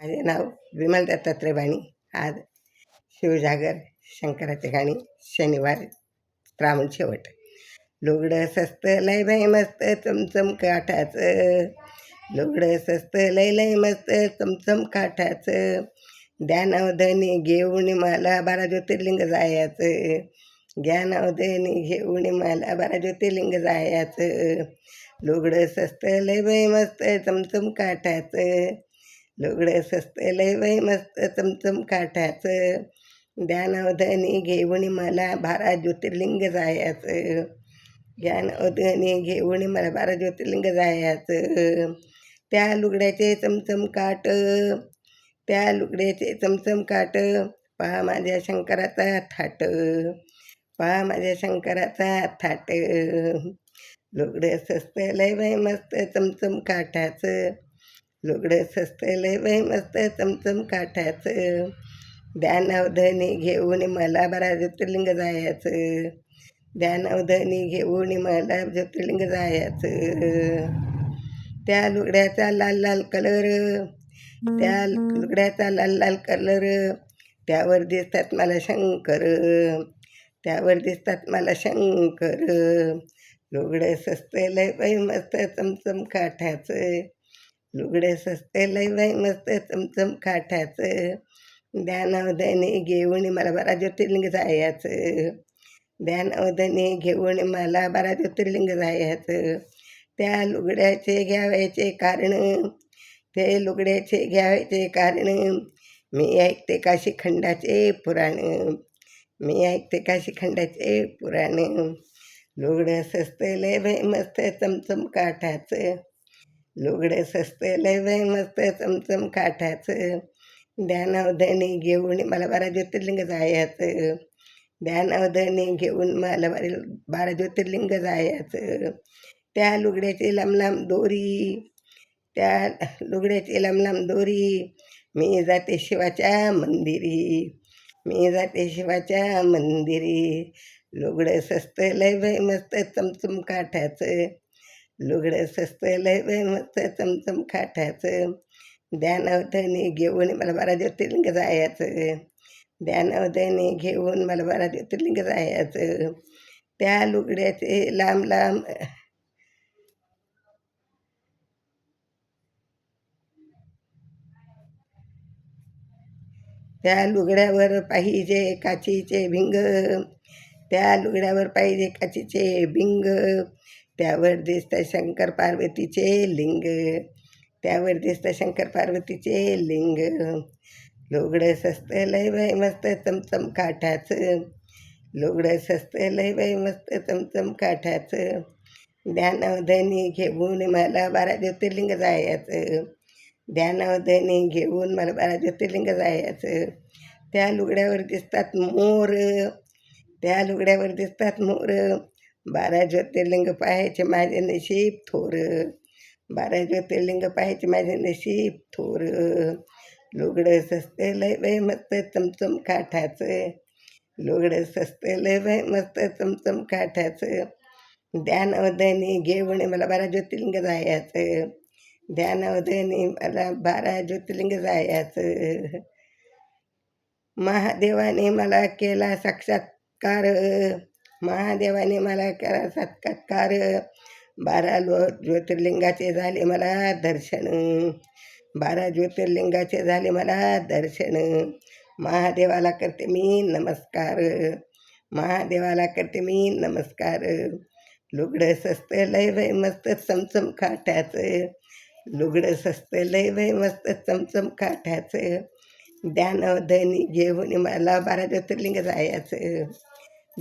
माझे नाव विमल दत्तात्रय बाणी आज शिवजागर शंकराचे गाणी शनिवार श्रावण शेवट. लुगडं सस्त लय बाई मस्त चमचम काठाचं. लुगडं सस्त लय लय मस्त चमचम काठाचं. ध्यानावधनी घेऊन मला बारा ज्योतिर्लिंग जायचं. ज्ञानावधनी घेऊन मला बारा ज्योतिर्लिंग जायचं. लुगडं सस्त लय बाई मस्त चमचम काठाचं. लुगडं स्वस्त लय वय मस्त चमचम काठाचं. ध्यानावधनी घेऊन मला बारा ज्योतिर्लिंग जायचं. ज्ञानोदनी घेऊन मला बारा ज्योतिर्लिंग जायचं. त्या लुगड्याचे चमचम काट त्या लुगड्याचे चमचम काट पहा माझ्या शंकराचा थाट पहा माझ्या शंकराचा थाट. लुगडं सस्त लय बाई मस्त चमचम काठाचं. लुगडं स्वस्त लय बाई मस्त चमचम काठायचं ध्यान अवधनी घेऊन मला बरा ज्योतिर्लिंग जायचं. ध्यानवधनी घेऊन मला ज्योतिर्लिंग जायचं. त्या लुगड्याचा लाल लाल कलर त्या लुगड्याचा लाल लाल कलर त्यावर दिसतात मला शंकर त्यावर दिसतात मला शंकर. लुगडं स्वस्त लय बाई मस्त चमचम काठायचं लुगडं स्वस्त लय बाई मस्त चमचम काठाचं ध्यानावधनी घेऊन मला बारा ज्योतिर्लिंग जायचं. ध्यानावधनी घेऊन मला बारा ज्योतिर्लिंग जायचं. त्या लुगड्याचे घ्यावायचे कारण ते लुगड्याचे घ्यावायचे कारण मी ऐकते काशी खंडाचे पुराण. मी ऐकते काशी खंडाचे पुराण. लुगडं सस्त लय बाई मस्त चमचम काठाचं. लुगडं सस्ते लय बाई मस्त चमचम काठाचं ध्यानावधनी घेऊन मला बारा ज्योतिर्लिंग जायचं. ध्यानावधनी घेऊन मला बारा बारा ज्योतिर्लिंग जायचं. त्या लुगड्याची लांब दोरी त्या लुगड्याची लांब दोरी. मी जाते शिवाच्या मंदिरी मी जाते शिवाच्या मंदिरी. लुगडं सस्त लय बाई मस्त चमचम काठाचं लुगडं स्वस्त लय लय मस्त चमचम काठाचं ध्यानावधनी घेऊन मला बारा ज्योतिर्लिंग जायचं. ध्यानावधनी घेऊन मला बारा ज्योतिर्लिंग जायचं. त्या लुगड्याचे लांब लांब त्या लुगड्यावर पाहिजे काचीचे भिंग. त्या लुगड्यावर पाहिजे काचीचे भिंग. त्यावर दिसतं शंकर पार्वतीचे लिंग. त्यावर दिसतं शंकर पार्वतीचे लिंग. लुगडं सस्त लय बाई मस्त चमचम काठाचं. लुगडं सस्त लय बाई मस्त चमचम काठाचं. ध्यानावधनी घेऊन मला बारा ज्योतिर्लिंग जायचं. ध्यानावधनी घेऊन मला बारा ज्योतिर्लिंग जायचं. त्या लुगड्यावर दिसतात मोर. त्या लुगड्यावर दिसतात मोर. बारा ज्योतिर्लिंग पाहायचे माझे नशीब थोर. बारा ज्योतिर्लिंग पाहायचे माझे नशीब थोर. लुगडं स्वस्त लय वय मस्त चमचम काठाचं. लुगडं सस्त लय वय मस्त चमचम काठाचं. ध्यानवदनी घेऊन मला बारा ज्योतिर्लिंग जायचं. ध्यानवदनी मला बारा ज्योतिर्लिंग जायचं. महादेवाने मला केला साक्षात्कार. महादेवाने मला केला सत्कार. बारा लो ज्योतिर्लिंगाचे झाले मला दर्शन. बारा ज्योतिर्लिंगाचे झाले मला दर्शन. महादेवाला करते मी नमस्कार. महादेवाला करते मी नमस्कार. लुगडं सस्त लय वय मस्त चमचम काठ्याचं लुगडं सस्त लय वय मस्त चमचम काठाचं ध्यानवधनी घेऊन मला बारा ज्योतिर्लिंग जायचं.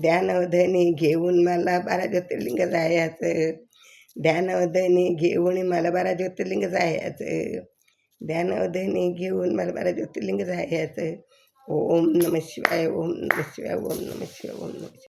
ध्यानवधनी घेऊन मला बारा ज्योतिर्लिंग जायचं. ध्यानवधनी घेऊन मला बारा ज्योतिर्लिंग जायचं. ध्यानवधनी घेऊन मला बारा ज्योतिर्लिंग जायचं. ओम नम शिवाय ओम नम शिवाय ओम नम शिवाय ओम नम शिवाय.